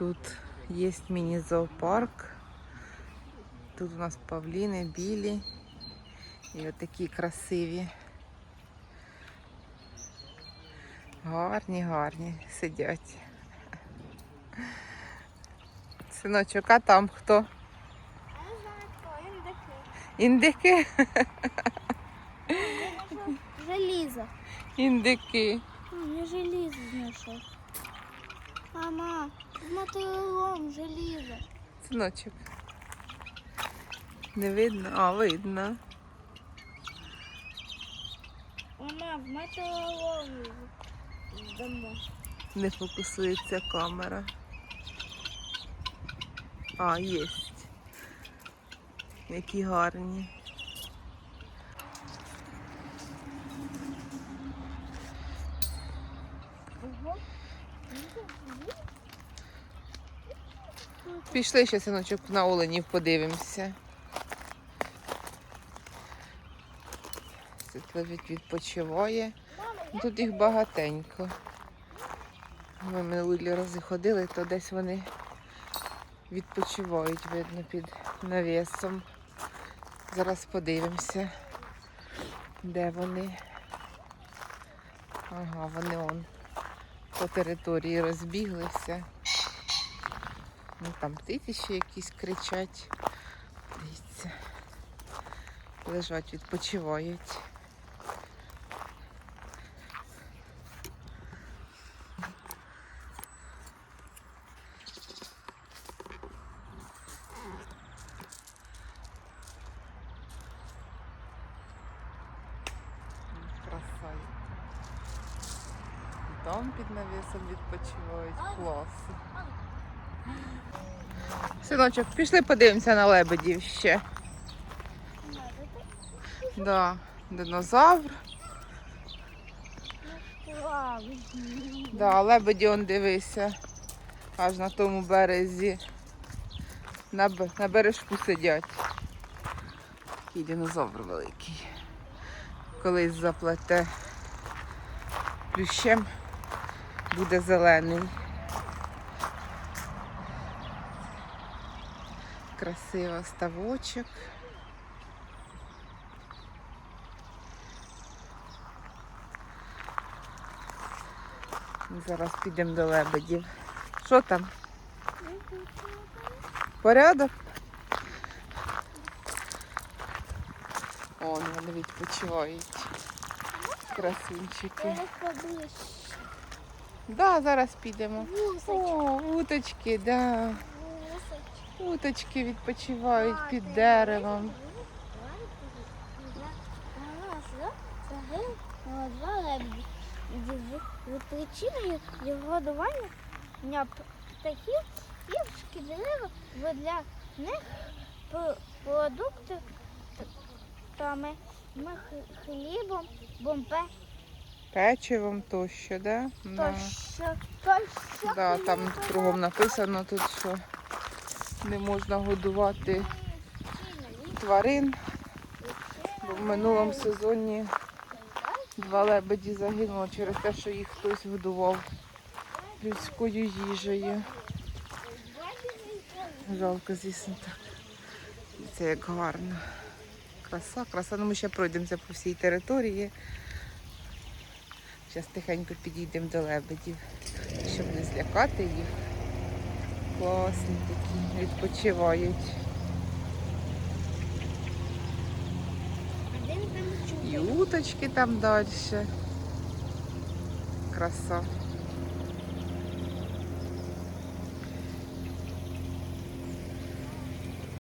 Тут є міні-зоопарк. Тут у нас павліни білі і отакі красиві. Гарні, гарні сидять. Синочок, а там хто? Індики. Індики? Желізо. Індики. Я желізо знайшов. Мама, мотилом желізо. Синочок. Не видно? А, видно. Мама, в мотилом дамо. Не фокусується камера. А, єсть. Які гарні. Ого. Пішли ще, синочок, на оленів подивимося. Світловід відпочиває. Ну, Тут їх багатенько. Ми минулі рази ходили, то десь вони відпочивають, видно, під навісом. Зараз подивимося, де вони. Ага, вони он по території розбіглися. Ну там птиці ще якісь кричать. Дивіться. Лежать, відпочивають. Краса. І там під навісом відпочивають. Клас. Синочок, пішли подивимося на лебедів ще. Да, динозавр. Да, лебеді он дивися. Аж на тому березі. На, на бережку сидять. Такий динозавр великий. Колись заплете плющем, буде зелений. Красиво ставочок. Зараз підемо до лебедів. Що там? Порядок? Он вони відпочивають. Красунчики. Поближче. Да, зараз підемо. О, уточки, да. Уточки відпочивають під деревом. Причиною годування птахів і шкідливо для них п- продукти т- тами ми хлібом, бомбе, Печивом тощо, да? Да. тощо, тощо. Да, там кругом написано тут, що не можна годувати тварин. Бо в минулому сезоні два лебеді загинуло через те, що їх хтось годував людською їжею. Жалко, звісно, так. Це як гарно. Краса, краса. Ну ми ще пройдемося по всій території. Зараз тихенько підійдемо до лебедів, щоб не злякати їх. Класні такі, відпочивають. І уточки там далі. Краса.